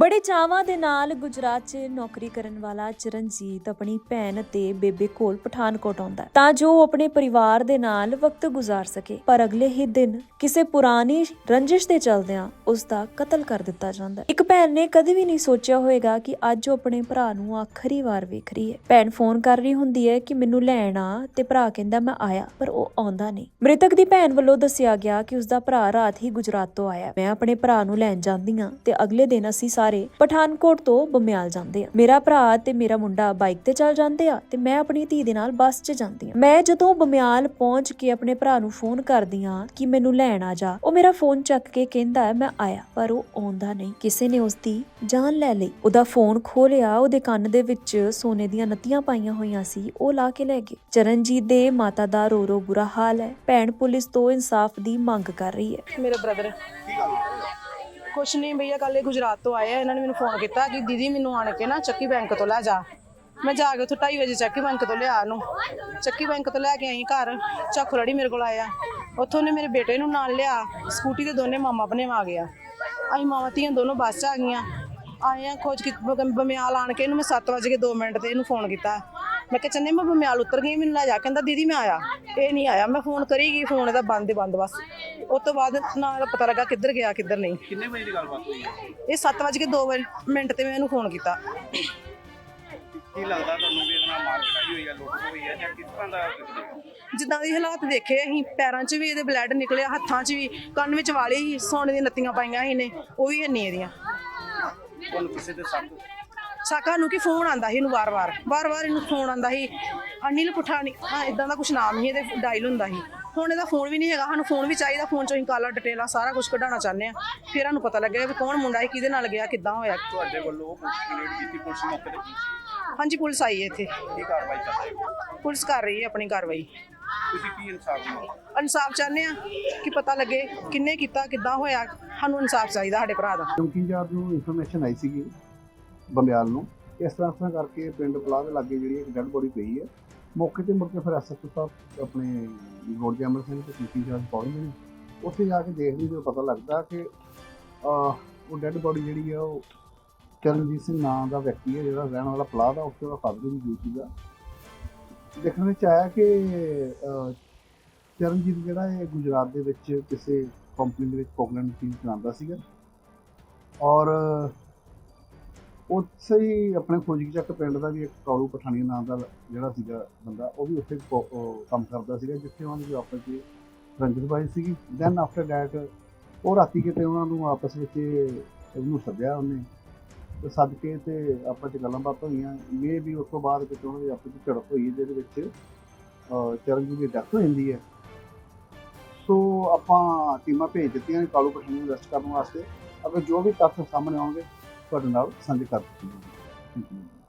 ਬੜੇ ਚਾਵਾਂ ਦੇ ਨਾਲ ਗੁਜਰਾਤ 'ਚ ਨੌਕਰੀ ਕਰਨ ਵਾਲਾ ਚਰਨਜੀਤ ਆਪਣੀ ਭੈਣ ਤੇ ਬੇਬੇ ਕੋਲ ਪਠਾਨਕੋਟ ਆਉਂਦਾ ਤਾਂ ਜੋ ਉਹ ਆਪਣੇ ਪਰਿਵਾਰ ਦੇ ਨਾਲ ਵਕਤ ਗੁਜ਼ਾਰ ਸਕੇ। ਪਰ ਅਗਲੇ ਹੀ ਦਿਨ ਕਿਸੇ ਪੁਰਾਣੀ ਰੰਜਿਸ਼ ਦੇ ਚਲਦਿਆਂ ਉਸ ਦਾ ਕਤਲ ਕਰ ਦਿੱਤਾ ਜਾਂਦਾ ਇੱਕ ਭੈਣ ਨੇ ਕਦੇ ਵੀ ਨਹੀਂ ਸੋਚਿਆ ਹੋਵੇਗਾ ਕਿ ਅੱਜ ਉਹ ਆਪਣੇ ਭਰਾ ਨੂੰ ਆਖਰੀ ਵਾਰ ਵੇਖ ਰਹੀ ਹੈ। ਭੈਣ ਫੋਨ ਕਰ ਰਹੀ ਹੁੰਦੀ ਹੈ ਕਿ ਮੈਨੂੰ ਲੈਣ ਆ ਤੇ ਭਰਾ ਕਹਿੰਦਾ ਮੈਂ ਆਇਆ, ਪਰ ਉਹ ਆਉਂਦਾ ਨਹੀਂ। ਮ੍ਰਿਤਕ ਦੀ ਭੈਣ ਵੱਲੋਂ ਦੱਸਿਆ ਗਿਆ ਕਿ ਉਸ ਦਾ ਭਰਾ ਰਾਤ ਹੀ ਗੁਜਰਾਤ ਤੋਂ ਆਇਆ ਮੈਂ ਆਪਣੇ ਭਰਾ ਨੂੰ ਲੈਣ ਜਾਂਦੀ ਹਾਂ ਤੇ ਅਗਲੇ ਦਿਨ ਅਸੀਂ ਸਾਰੇ ਪਠਾਨਕੋਟ ਤੋਂ ਬੰਮਿਆਲ ਜਾਂਦੇ ਹਾਂ ਮੇਰਾ ਭਰਾ ਤੇ ਮੇਰਾ ਮੁੰਡਾ ਬਾਈਕ ਤੇ ਚੱਲ ਜਾਂਦੇ ਆ ਤੇ ਮੈਂ ਆਪਣੀ ਧੀ ਦੇ ਨਾਲ ਬੱਸ 'ਚ ਜਾਂਦੀ ਹਾਂ ਮੈਂ ਜਦੋਂ ਬੰਮਿਆਲ ਪਹੁੰਚ ਕੇ ਆਪਣੇ ਭਰਾ ਨੂੰ ਫੋਨ ਕਰਦੀ ਹਾਂ ਕਿ ਮੈਨੂੰ ਲੈਣ ਆ ਜਾ, ਉਹ ਮੇਰਾ ਫੋਨ ਚੱਕ ਕੇ ਕਹਿੰਦਾ ਹੈ ਮੈਂ ਆਇਆ, ਪਰ ਉਹ ਆਉਂਦਾ ਨਹੀਂ। ਕਿਸੇ ਨੇ ਉਸ ਦੀ ਜਾਨ ਲੈ ਲਈ। ਉਹਦਾ ਫੋਨ ਖੋਲਿਆ ਉਹਦੇ ਕੰਨ ਦੇ ਵਿੱਚ ਸੋਨੇ ਦੀਆਂ ਨਤੀਆਂ ਪਾਈਆਂ ਹੋਈਆਂ ਸੀ, ਉਹ ਲਾ ਕੇ ਲੈ ਗਏ। ਚਰਨਜੀਤ ਦੇ ਮਾਤਾ ਦਾ ਰੋ ਰੋ ਬੁਰਾ ਹਾਲ ਹੈ। ਭੈਣ ਪੁਲਿਸ ਤੋਂ ਇਨਸਾਫ ਦੀ ਮੰਗ ਕਰ ਰਹੀ ਹੈ। ਮੇਰਾ ਬ੍ਰਦਰ ਕੁਛ ਨਹੀਂ ਭਈਆ ਕੱਲ ਇਹ ਗੁਜਰਾਤ ਤੋਂ ਆਏ ਆ, ਇਹਨਾਂ ਨੇ ਮੈਨੂੰ ਫੋਨ ਕੀਤਾ ਕਿ ਦੀਦੀ ਮੈਨੂੰ ਆਣ ਕੇ ਨਾ ਚੱਕੀ ਬੈਂਕ ਤੋਂ ਲੈ ਜਾ। ਮੈਂ ਜਾ ਕੇ ਉੱਥੋਂ 2:30 ਵਜੇ ਚੱਕੀ ਬੈਂਕ ਤੋਂ ਲਿਆ ਉਹਨੂੰ। ਚੱਕੀ ਬੈਂਕ ਤੋਂ ਲੈ ਕੇ ਆਈ ਘਰ, ਚੱਕ ਰੜੀ ਮੇਰੇ ਕੋਲ ਆਇਆ। ਉੱਥੋਂ ਨੇ ਮੇਰੇ ਬੇਟੇ ਨੂੰ ਨਾਲ ਲਿਆ ਸਕੂਟੀ ਤੇ ਦੋਨੇ ਮਾਮਾ ਬਣੇ ਆ ਗਿਆ। ਅਸੀਂ ਮਾਵਾਂ ਧੀਆਂ ਦੋਨੋਂ ਬੱਸ 'ਚ ਆ ਗਈਆਂ। ਆਏ ਆ, ਖੋਜ ਕੀ ਬਮਿਆਲ ਆਣ ਕੇ ਇਹਨੂੰ ਮੈਂ 7 ਵਜੇ ਕੇ 2 ਮਿੰਟ ਤੇ ਇਹਨੂੰ ਫੋਨ ਕੀਤਾ। ਮੈਂ ਕਿਹਾ ਚੰਨੇ ਮੈਂ ਬਮਿਆਲ ਉਤਰ ਗਈ ਮੈਨੂੰ ਲੈ ਜਾ। ਕਹਿੰਦਾ ਦੀਦੀ ਮੈਂ ਆਇਆ। ਇਹ ਨਹੀਂ ਆਇਆ। ਮੈਂ ਫੋਨ ਕਰੀ ਗਈ ਫੋਨ ਇਹਦਾ ਬੰਦ ਹੀ ਬੰਦ ਬਸ। ਉਸ ਤੋਂ ਬਾਅਦ ਨਾ ਇਹਦਾ ਪਤਾ ਲੱਗਾ ਕਿੱਧਰ ਗਿਆ ਕਿੱਧਰ ਨਹੀਂ। ਕਿੰਨੇ ਵਜੇ ਦੀ ਗੱਲਬਾਤ ਹੋਈ ਹੈ? ਇਹ 7 ਵਜੇ ਕੇ 2 ਮਿੰਟ ਤੇ ਮੈਂ ਇਹਨੂੰ ਫੋਨ ਕੀਤਾ। ਕੀ ਲੱਗਦਾ ਤੁਹਾਨੂੰ ਵੀ ਇਹਦੇ ਨਾਲ ਮਾਰ ਕਟਾਈ ਹੋਈ ਹੈ ਲੁੱਟ ਹੋਈ ਹੈ ਜਾਂ ਕਿਸ ਤਰ੍ਹਾਂ ਦਾ ਜਿੱਦਾਂ ਦੇ ਹਾਲਾਤ ਦੇਖੇ ਅਸੀਂ ਪੈਰਾਂ 'ਚ ਵੀ ਇਹਦੇ ਬਲੱਡ ਨਿਕਲਿਆ ਹੱਥਾਂ 'ਚ ਵੀ ਕੰਨ ਵਿੱਚ ਵਾਲੇ ਹੀ ਸੋਨੇ ਦੀਆਂ ਨੱਤੀਆਂ ਪਾਈਆਂ ਸੀ ਨੇ ਉਹ ਵੀ ਨਹੀਂ ਇਹਦੀਆਂ। ਤੁਹਾਨੂੰ ਕਿਸੇ ਦੇ ਸੰਗ ਸਾਕਾ ਨੂੰ ਕੀ ਫੋਨ ਆਂਦਾ ਸੀ ਇਹਨੂੰ ਵਾਰ-ਵਾਰ ਵਾਰ-ਵਾਰ ਇਹਨੂੰ ਫੋਨ ਆਂਦਾ ਸੀ। ਅਨਿਲ ਪਠਾਣੀ ਹਾਂ ਇਦਾਂ ਦਾ ਕੁਝ ਨਾਮ ਹੀ ਇਹਦੇ ਡਾਇਲ ਹੁੰਦਾ ਸੀ। ਹੁਣ ਇਹਦਾ ਫੋਨ ਵੀ ਨਹੀਂ ਹੈਗਾ ਸਾਨੂੰ ਫੋਨ ਵੀ ਚਾਹੀਦਾ ਫੋਨ ਚੋਂ ਅਸੀਂ ਕਾਲਾ ਡਿਟੇਲਾਂ ਸਾਰਾ ਕੁਝ ਕਢਾਉਣਾ ਚਾਹੁੰਦੇ ਆ ਫਿਰ ਸਾਨੂੰ ਪਤਾ ਲੱਗੇਗਾ ਵੀ ਕੌਣ ਮੁੰਡਾ ਹੈ ਕਿਹਦੇ ਨਾਲ ਗਿਆ ਕਿੱਦਾਂ ਹੋਇਆ ਤੁਹਾਡੇ ਵੱਲੋਂ ਕੰਪਲੀਟ ਕੀਤੀ ਪੁਲਿਸ ਮੌਕੇ ਤੇ ਹਾਂਜੀ ਪੁਲਿਸ ਆਈ ਹੈ ਇੱਥੇ। ਕੀ ਕਾਰਵਾਈ ਕਰ ਰਹੇ ਹੋ? ਪੁਲਿਸ ਕਰ ਰਹੀ ਹੈ ਆਪਣੀ ਕਾਰਵਾਈ। ਤੁਸੀਂ ਕੀ ਇਨਸਾਫ ਮੰਗਦੇ ਇਨਸਾਫ ਚਾਹੁੰਦੇ ਆ ਕਿ ਪਤਾ ਲੱਗੇ ਕਿੰਨੇ ਕੀਤਾ ਕਿੱਦਾਂ ਹੋਇਆ। ਸਾਨੂੰ ਇਨਸਾਫ ਚਾਹੀਦਾ ਸਾਡੇ ਭਰਾ ਦਾ। ਚੌਂਕੀਦਾਰ ਨੂੰ ਇਨਫੋਰਮੇਸ਼ਨ ਆਈ ਸੀਗੀ ਬੰਬਿਆਲ ਨੂੰ। ਇਸ ਤਰ੍ਹਾਂ ਇਸ ਤਰ੍ਹਾਂ ਕਰਕੇ ਪਿੰਡ ਪਲਾਹ ਦੇ ਲਾਗੇ ਜਿਹੜੀ ਇੱਕ ਡੈਡ ਬੋਡੀ ਪਈ ਹੈ, ਮੌਕੇ ਤੇ ਮੁੜ ਕੇ ਫਿਰ ਐਸਐਚਓ ਸਾਹਿਬ ਆਪਣੇ ਗੋਡ ਜੈਮਰ ਸਿੰਘ ਤੇ ਸੀਪੀ ਸਾਹਿਬ ਪਹੁੰਚਦੇ ਨੇ। ਉੱਥੇ ਜਾ ਕੇ ਦੇਖਦੇ ਜਦੋਂ ਪਤਾ ਲੱਗਦਾ ਕਿ ਉਹ ਡੈਡ ਬੋਡੀ ਜਿਹੜੀ ਆ, ਉਹ ਚਰਨਜੀਤ ਸਿੰਘ ਨਾਂ ਦਾ ਵਿਅਕਤੀ ਹੈ, ਜਿਹੜਾ ਰਹਿਣ ਵਾਲਾ ਪਲਾਹ ਦਾ, ਉੱਥੇ ਦਾ ਫਾਦਰ ਵੀ ਡਿਊਟੀ ਦਾ ਦੇਖਣ ਵਿੱਚ ਆਇਆ ਕਿ ਚਰਨਜੀਤ ਜਿਹੜਾ ਹੈ ਗੁਜਰਾਤ ਦੇ ਵਿੱਚ ਕਿਸੇ ਕੰਪਨੀ ਦੇ ਵਿੱਚ ਪੋਕਲੈਂਡ ਮਸ਼ੀਨ ਚਲਾਉਂਦਾ ਸੀਗਾ। ਔਰ ਉੱਥੇ ਹੀ ਆਪਣੇ ਖੋਜੀ ਚੱਕ ਪਿੰਡ ਦਾ ਵੀ ਇੱਕ ਕਾਲੂ ਪਠਾਣੀ ਨਾਮ ਦਾ ਜਿਹੜਾ ਸੀਗਾ ਬੰਦਾ ਉਹ ਵੀ ਉੱਥੇ ਕੋ- ਉਹ ਕੰਮ ਕਰਦਾ ਸੀਗਾ ਜਿੱਥੇ ਉਹਨਾਂ ਦੀ ਆਪਸ ਵਿੱਚ ਰੰਜਨਬਾਈ ਸੀਗੀ। ਦੈਨ ਆਫਟਰ ਡੈਟ ਉਹ ਰਾਤੀ ਕਿਤੇ ਉਹਨਾਂ ਨੂੰ ਆਪਸ ਵਿੱਚ ਉਹਨੂੰ ਸੱਦਿਆ ਉਹਨੇ। ਤੇ ਸੱਦ ਕੇ ਤੇ ਆਪਸ ਵਿੱਚ ਗੱਲਾਂ ਬਾਤਾਂ ਹੋਈਆਂ। ਇਹ ਵੀ ਉਸ ਤੋਂ ਬਾਅਦ ਕਿਤੇ ਉਹਨਾਂ ਦੀ ਆਪਸ ਵਿੱਚ ਝੜਪ ਹੋਈ ਜਿਹਦੇ ਵਿੱਚ ਅਹ, ਚਰਨਜੀਤ ਦੀ ਡੈਥ ਹੋ ਜਾਂਦੀ ਹੈ। ਸੋ ਆਪਾਂ ਟੀਮਾਂ ਭੇਜ ਦਿੱਤੀਆਂ ਨੇ ਕਾਲੂ ਪਠਾਣੀ ਨੂੰ ਅਰੈਸਟ ਕਰਨ ਵਾਸਤੇ। ਅਗਰ ਜੋ ਵੀ ਤੱਥ ਸਾਹਮਣੇ ਆਉਣਗੇ ਤੁਹਾਡੇ ਨਾਲ ਸਾਂਝੇ ਕਰ ਦਿੱਤੇ। ਜਾਣਗੇ